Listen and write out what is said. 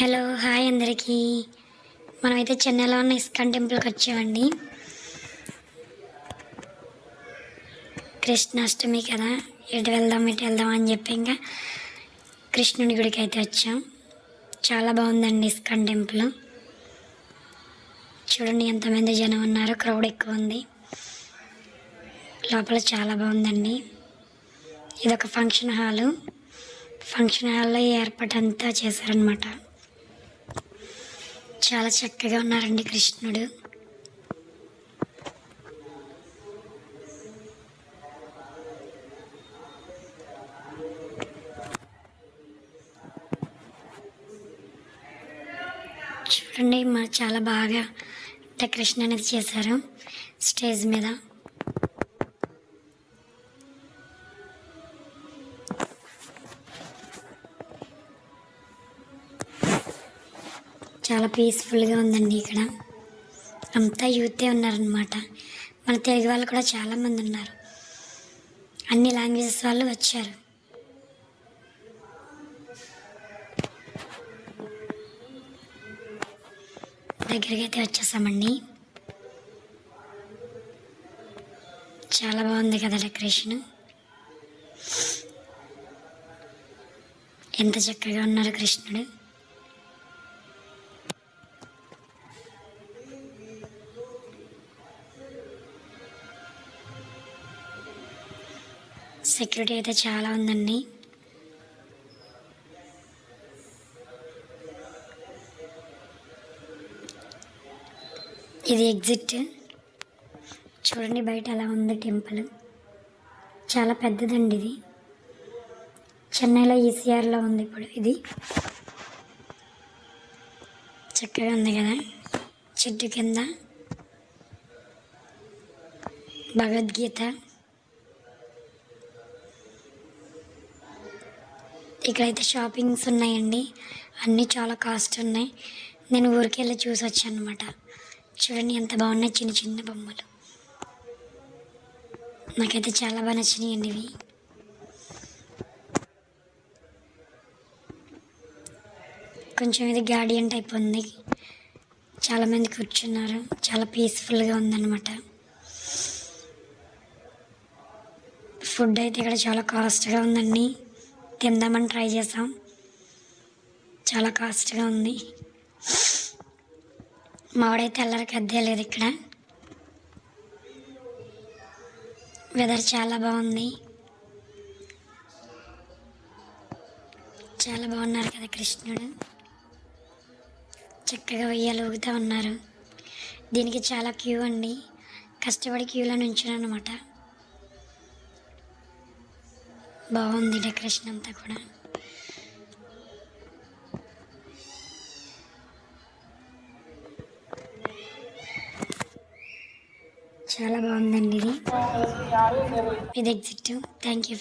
Hello hi అందరికీ. మనమైతే చెన్నైలో ఉన్న ఇస్కాన్ టెంపుల్కి వచ్చామండి. కృష్ణాష్టమి కదా ఎటు వెళ్దాం ఇటు వెళ్దాం అని చెప్పి ఇంకా కృష్ణుడి గుడికి అయితే వచ్చాం. చాలా బాగుందండి ఇస్కాన్ టెంపుల్. చూడండి ఎంతమంది జనం ఉన్నారు క్రౌడ్ ఎక్కువ ఉంది. లోపల చాలా బాగుందండి. ఇది ఒక ఫంక్షన్ హాలు. ఫంక్షన్ హాల్లో ఏర్పాటు అంతా చేశారనమాట చాలా చక్కగా ఉన్నారండి కృష్ణుడు. చూడండి మా చాలా బాగా డెకరేషన్ అనేది చేశారు స్టేజ్ మీద. చాలా పీస్ఫుల్గా ఉందండి ఇక్కడ. అంతా యూతే ఉన్నారనమాట మన తెలుగు వాళ్ళు కూడా చాలామంది ఉన్నారు. అన్ని లాంగ్వేజెస్ వాళ్ళు వచ్చారు. దగ్గరికి అయితే వచ్చేసామండి. చాలా బాగుంది కదా డెకరేషన్. ఎంత చక్కగా ఉన్నారు కృష్ణుడు. సెక్యూరిటీ అయితే చాలా ఉందండి. ఇది ఎగ్జిట్. చూడండి బయట ఎలా ఉంది టెంపుల్. చాలా పెద్దదండి ఇది. చెన్నైలో ఈసీఆర్లో ఉంది ఇప్పుడు ఇది. చక్కగా ఉంది కదా. చెట్టు కింద. భగవద్గీత. ఇక్కడైతే షాపింగ్స్ ఉన్నాయండి. అన్నీ చాలా కాస్ట్ ఉన్నాయి. నేను ఊరికి వెళ్ళి చూసి వచ్చాను అనమాట చూడండి ఎంత బాగున్నాయి చిన్న చిన్న బొమ్మలు. నాకైతే చాలా బాగా నచ్చినాయండి ఇవి. కొంచెం ఇది గార్డియన్ టైప్ ఉంది. చాలామంది కూర్చున్నారు. చాలా పీస్ఫుల్గా ఉందన్నమాట. ఫుడ్ అయితే ఇక్కడ చాలా కాస్ట్గా ఉందండి. తిందామని ట్రై చేసాం. చాలా కాస్ట్గా ఉంది. మావాడైతే అల్లరికి అద్దే లేదు ఇక్కడ. వెదర్ చాలా బాగుంది. చాలా బాగున్నారు కదా కృష్ణుడు. చక్కగా ఉయ్యాలు ఊగుతూ ఉన్నారు. దీనికి చాలా క్యూ అండి. కష్టపడి క్యూలో నుంచున్నాను అనమాట బాగుంది డెకరేషన్ అంతా కూడా. చాలా బాగుందండి ఇది. ఇది ఎగ్జిట్. Thank you